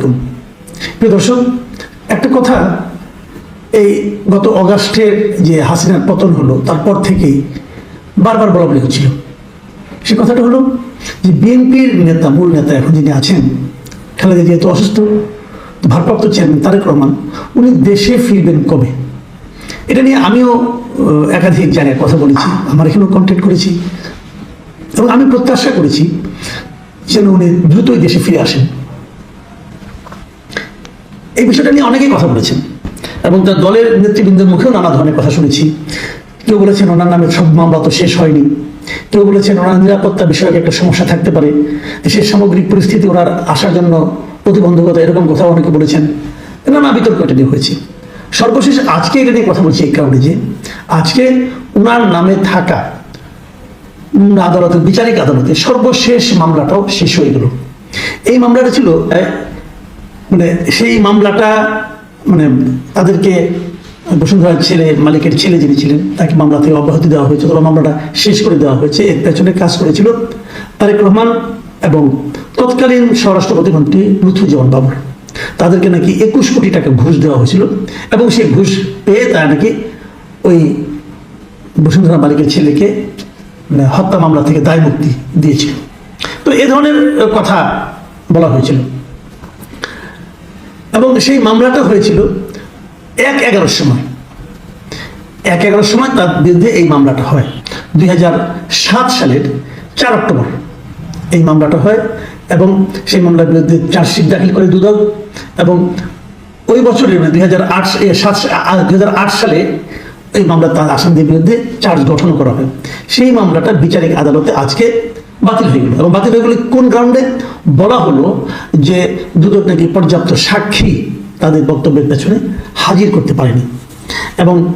আলাইকুম। প্রিয় দর্শক, একটা কথা, এই গত অগাস্টের যে হাসিনার পতন হলো, তারপর থেকেই বারবার বলা বলি হচ্ছিল। সে কথাটা হলো যে বিএনপির নেতা, মূল নেতা এখন যিনি আছেন, খালেদা যেহেতু অসুস্থ ভারপ্রাপ্ত চেয়ারম্যান তারেক রহমান, উনি দেশে ফিরবেন কবে? এটা নিয়ে আমিও একাধিক জায়গায় কথা বলেছি, আমার এখানেও কন্ট্যাক্ট করেছি, এবং আমি প্রত্যাশা করেছি যেন উনি দ্রুতই দেশে ফিরে আসেন। এই বিষয়টা নিয়ে অনেকেই কথা বলেছেন। এবং তার দলের নেতৃবৃন্দের মুখেও নানা ধরনের কথা শুনেছি। কেউ বলেছেন ওনার নামে সব মামলা তো শেষ হয়নি। কেউ বলেছেন ওনার নিরাপত্তা বিষয়ক একটা সমস্যা থাকতে পারে। দেশের সামগ্রিক পরিস্থিতি ওনার আসার জন্য প্রতিবন্ধকতা এরকম কথা অনেকে বলেছেন। নানা বিতর্ক এটা নিয়ে হয়েছে। সর্বশেষ আজকে এটা নিয়ে কথা বলছি এই কারণে যে, আজকে ওনার নামে থাকা আদালতে বিচারিক আদালতে সর্বশেষ মামলাটাও শেষ হয়ে গেল। এই মামলাটা ছিল মানে সেই মামলাটা মানে তাদেরকে বসুন্ধরার ছেলে, মালিকের ছেলে যিনি ছিলেন, তাকে মামলা থেকে অব্যাহতি দেওয়া হয়েছে তোরা মামলাটা শেষ করে দেওয়া হয়েছে, এর পেছনে কাজ করেছিল তারেক রহমান এবং তৎকালীন স্বরাষ্ট্র প্রতিমন্ত্রী লুৎফুজ্জামান বাবর। তাদেরকে নাকি একুশ কোটি টাকা ঘুষ দেওয়া হয়েছিল এবং সেই ঘুষ পেয়ে তারা নাকি ওই বসুন্ধরা মালিকের ছেলেকে মানে হত্যা মামলা থেকে দায় মুক্তি দিয়েছিল। তো এ ধরনের কথা বলা হয়েছিল। এবং সেই মামলাটা হয়েছিল এক এগারোর সময়। এক এগারোর সময় তার বিরুদ্ধে এই মামলাটা হয়। দুই সালের চার অক্টোবর এই মামলাটা হয় এবং সেই মামলার বিরুদ্ধে চার্জশিট দাখিল করে দুদক এবং ওই বছরের মানে দুই হাজার আট সাত আট সালে এই মামলা তার আসামিদের বিরুদ্ধে চার্জ গঠন করা হয়। সেই মামলাটা বিচারিক আদালতে আজকে বাতিল হয়ে গেল। এবং বাতিল হয়ে গেলে কোন গ্রাউন্ডে বলা হলো যে দুদক নাকি পর্যাপ্ত সাক্ষী তাদের বক্তব্যের পেছনে হাজির করতে পারেনি। এবং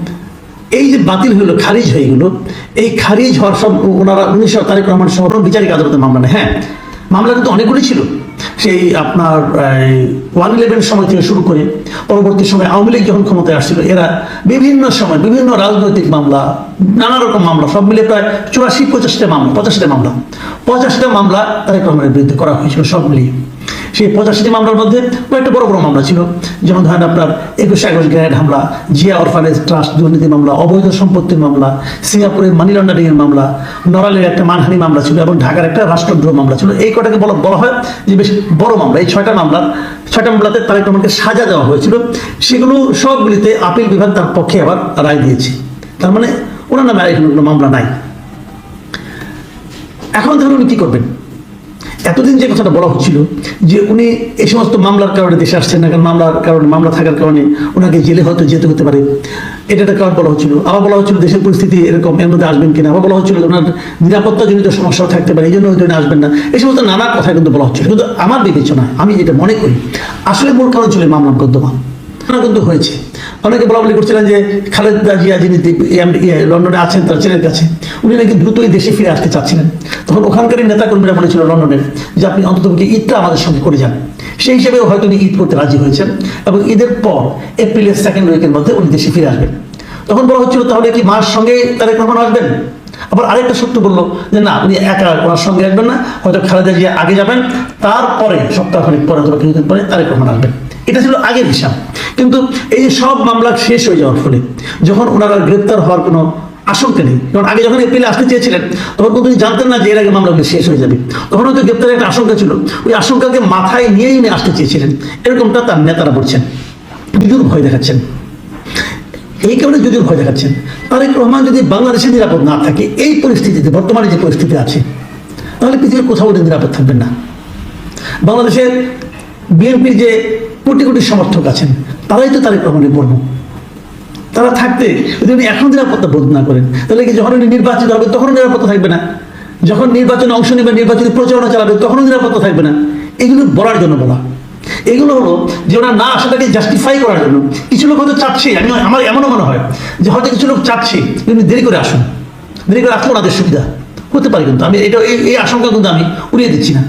এই যে বাতিল হলো, খারিজ হয়ে গেল, এই খারিজ হওয়ার সব ওনারা উনিশশো তারিখ রহমান সহ বিচারিক আদালতে মামলা হ্যাঁ মামলা কিন্তু অনেকগুলি ছিল। সেই আপনার ওয়ান ইলেভেন সময় থেকে শুরু করে পরবর্তী সময় আওয়ামী লীগ যখন ক্ষমতায় আসছিল, এরা বিভিন্ন সময় বিভিন্ন রাজনৈতিক মামলা, নানা রকম মামলা, সব মিলে প্রায় চুরাশি পঁচাশিটা মামলা পঁচাশিটা মামলা। পঁচাশিটা মামলা তারেক রহমানের বিরুদ্ধে করা হয়েছিল, সব মিলিয়ে। সেই পঁচাশিটি মামলার মধ্যে কয়েকটা বড় বড় মামলা ছিল। যেমন ধরেন আপনার একুশে আগস্ট গ্রেনেড হামলা, জিয়া অরফানেজ ট্রাস্ট দুর্নীতি মামলা, অবৈধ সম্পত্তির মামলা, সিঙ্গাপুরের মানি লন্ডারিং এর মামলা, নড়ালের একটা মানহানি মামলা ছিল এবং ঢাকার একটা রাষ্ট্রদ্রোহ মামলা ছিল। এই কটাকে বলা বলা হয় যে বেশ বড় মামলা। এই ছয়টা মামলা ছয়টা মামলাতে তারেক রহমানকে সাজা দেওয়া হয়েছিল। সেগুলো সবগুলিতে আপিল বিভাগ তার পক্ষে আবার রায় দিয়েছে। তার মানে ওনার নামে আর কোনো মামলা নাই। এখন ধরুন কি করবেন? এতদিন যে কথাটা বলা হচ্ছিল যে উনি এই সমস্ত মামলার কারণে দেশে আসছেন না, কারণ মামলার কারণে, মামলা থাকার কারণে ওনাকে জেলে হয়তো যেতে হতে পারে। এটা একটা কারণ বলা হচ্ছিল। আবার বলা হচ্ছিল দেশের পরিস্থিতি এরকম, এর মধ্যে আসবেন কিনা? আবার বলা হচ্ছিল ওনার নিরাপত্তাজনিত সমস্যাও থাকতে পারে এই জন্য হয়তো আসবেন না। এই সমস্ত নানা কথা কিন্তু বলা হচ্ছিল। কিন্তু আমার বিবেচনা আমি যেটা মনে করি, আসলে মূল কারণ ছিল মামলা মোকদ্দমা ঘটনা কিন্তু হয়েছে। অনেকে বলা বলি করছিলেন যে খালেদা জিয়া যিনি লন্ডনে আছেন, তার ছেলের কাছে, উনি নাকি দ্রুতই দেশে ফিরে আসতে চাচ্ছিলেন। তখন ওখানকারই নেতাকর্মীরা বলেছিল লন্ডনের যে আপনি অন্তত ঈদটা আমাদের সঙ্গে করে যান। সেই হিসেবে হয়তো উনি ঈদ করতে রাজি হয়েছেন এবং ঈদের পর এপ্রিলের সেকেন্ড উইকের মধ্যে উনি দেশে ফিরে আসবেন। তখন বলা হচ্ছিল, তাহলে কি মাস সঙ্গে তারেক রহমান আসবেন? আবার আরেকটা সত্য বলল যে, না, উনি একা ওনার সঙ্গে আসবেন না। হয়তো খালেদা জিয়া আগে যাবেন, তারপরে সপ্তাহখানিক পরে অথবা কিছুদিন পরে তারেক রহমান আসবেন। এটা ছিল আগের হিসাব। কিন্তু এই সব মামলা শেষ হয়ে যাওয়ার ফলে, যখন ওনারা গ্রেপ্তার হওয়ার কোনো আশঙ্কা নেই, কারণ আগে যখন এপ্রিলে আসতে চেয়েছিলেন, তখন কিন্তু উনি জানতেন না যে এর আগে মামলাগুলো শেষ হয়ে যাবে। তখন হয়তো গ্রেপ্তারের একটা আশঙ্কা ছিল। ওই আশঙ্কাকে মাথায় নিয়েই নিয়ে আসতে চেয়েছিলেন। এরকমটা তার নেতারা বলছেন। বিদুর ভয় দেখাচ্ছেন। এই কারণে যদিও ভয় দেখাচ্ছেন। তারেক রহমান যদি বাংলাদেশে নিরাপদ না থাকে, এই পরিস্থিতিতে, বর্তমানে যে পরিস্থিতি আছে, তাহলে পৃথিবীর কোথাও নিরাপদ থাকবেন না। বাংলাদেশের বিএনপির যে কোটি কোটি সমর্থক আছেন। তারাই তো তারেক রহমানের বর্ণ তারা থাকতে যদি উনি এখন নিরাপত্তা বোধ না করেন, তাহলে কি যখন উনি নির্বাচিত হবে তখন নিরাপত্তা থাকবে না? যখন নির্বাচনে অংশ নেবে, নির্বাচনী প্রচারণা চালাবে, তখনও নিরাপত্তা থাকবে না? এগুলো বলার জন্য বলা। এগুলো হলো যে ওরা না আসাটাকে জাস্টিফাই করার জন্য। কিছু লোক হয়তো চাচ্ছে, আমি আমার এমনও মনে হয় যে হয়তো কিছু লোক চাচ্ছে উনি দেরি করে আসুন। দেরি করে আসলে ওনাদের সুবিধা। হতে পারে কিন্তু, আমি এটা এই আশঙ্কা কিন্তু আমি উড়িয়ে দিচ্ছি না।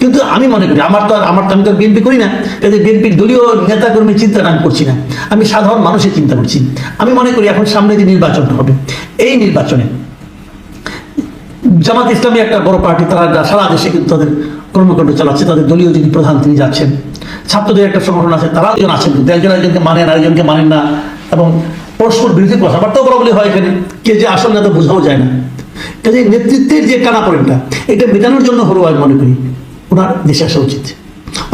কিন্তু আমি মনে করি, আমার তো আমার তো আমি তো বিএনপি করি না। কাজে বিএনপির দলীয় নেতাকর্মী চিন্তাটা আমি করছি না। আমি সাধারণ মানুষের চিন্তা করছি। আমি মনে করি এখন সামনে যে নির্বাচনটা হবে, এই নির্বাচনে জামাত ইসলামী একটা বড় পার্টি, তারা সারা দেশে কিন্তু তাদের কর্মকাণ্ড চালাচ্ছে, তাদের দলীয় যিনি প্রধান তিনি যাচ্ছেন, ছাত্রদের একটা সংগঠন আছে, তারা একজন আছেন কিন্তু একজন একজনকে মানেন, আরেকজনকে মানেন না। এবং পরস্পর বিরোধী কথাবার্তাও বলা বলি হয় এখানে, কে যে আসল নেতা বোঝাও যায় না। কাজে নেতৃত্বের যে টানা পড়েনটা এটা মেটানোর জন্য হলো আমি মনে করি। ওনার দেশে আসা উচিত।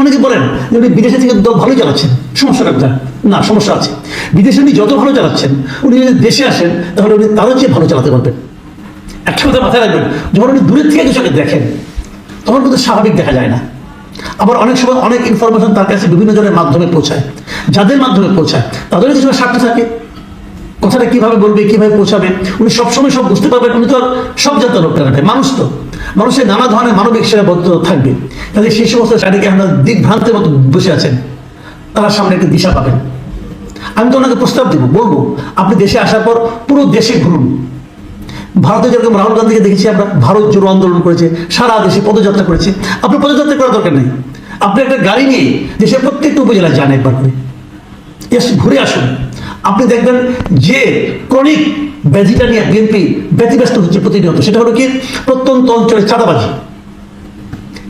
অনেকে বলেন যে উনি বিদেশে থেকে দল ভালো চালাচ্ছেন, সমস্যা কোথায় না, সমস্যা আছে। বিদেশে উনি যত ভালো চালাচ্ছেন, উনি যদি দেশে আসেন, তাহলে উনি তারও চেয়ে ভালো চালাতে পারবেন। একটা কথা মাথায় রাখবেন, যখন উনি দূরের থেকে কিছুকে দেখেন, তখন কিন্তু স্বাভাবিক দেখা যায় না। আবার অনেক সময় অনেক ইনফরমেশন তার কাছে বিভিন্ন জনের মাধ্যমে পৌঁছায়। যাদের মাধ্যমে পৌঁছায়, তাদেরও কিছু স্বার্থ থাকে। কথাটা কীভাবে বলবে, কীভাবে পৌঁছাবে, উনি সবসময় সব বুঝতে পারবেন। উনি তো সব জানতে লোকটা মানুষ তো। মানুষের নানা ধরনের মানবিক সেবাবদ্ধ থাকবে। তাহলে সেই সমস্ত চারিদিকে আমরা দিক ভ্রান্তের মতো বসে আছেন। তার সামনে একটা দিশা পাবেন। আমি তো ওনাকে প্রস্তাব দেবো, বলব, আপনি দেশে আসার পর পুরো দেশে ঘুরুন। ভারতে যেরকম রাহুল গান্ধীকে দেখেছি আমরা, ভারত জোড়ো আন্দোলন করেছে, সারা দেশে পদযাত্রা করেছে। আপনি পদযাত্রা করার দরকার নেই। আপনি একটা গাড়ি নিয়ে দেশের প্রত্যেকটা উপজেলায় যান একবার করে। এস ঘুরে আসুন। আপনি দেখবেন যে ক্রনিক ব্যাধিটা নিয়ে বিএনপি ব্যতিব্যস্ত হচ্ছে প্রতিনিয়ত। সেটা হলো কি? প্রত্যন্ত অঞ্চলে চাঁদাবাজি।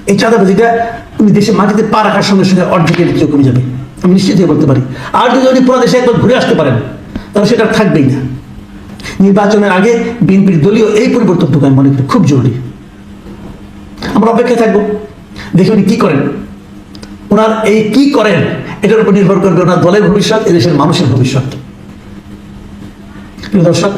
এই চাঁদাবাজিটা দেশে মাটিতে পা রাখার সঙ্গে সঙ্গে অর্ধেকের দিকে কমে যাবে। আমি নিশ্চিত বলতে পারি। আর যদি উনি পুরো দেশে একবার ঘুরে আসতে পারেন, তাহলে সেটা থাকবেই না। নির্বাচনের আগে বিএনপির দলীয় এই পরিবর্তনটুকু আমি মনে করি খুব জরুরি। আমরা অপেক্ষায় থাকব। দেখি উনি কি করেন। ওনার এই কি করেন, এটার উপর নির্ভর করবে ওনার দলের ভবিষ্যৎ, এদেশের মানুষের ভবিষ্যৎ। প্রিয় দর্শক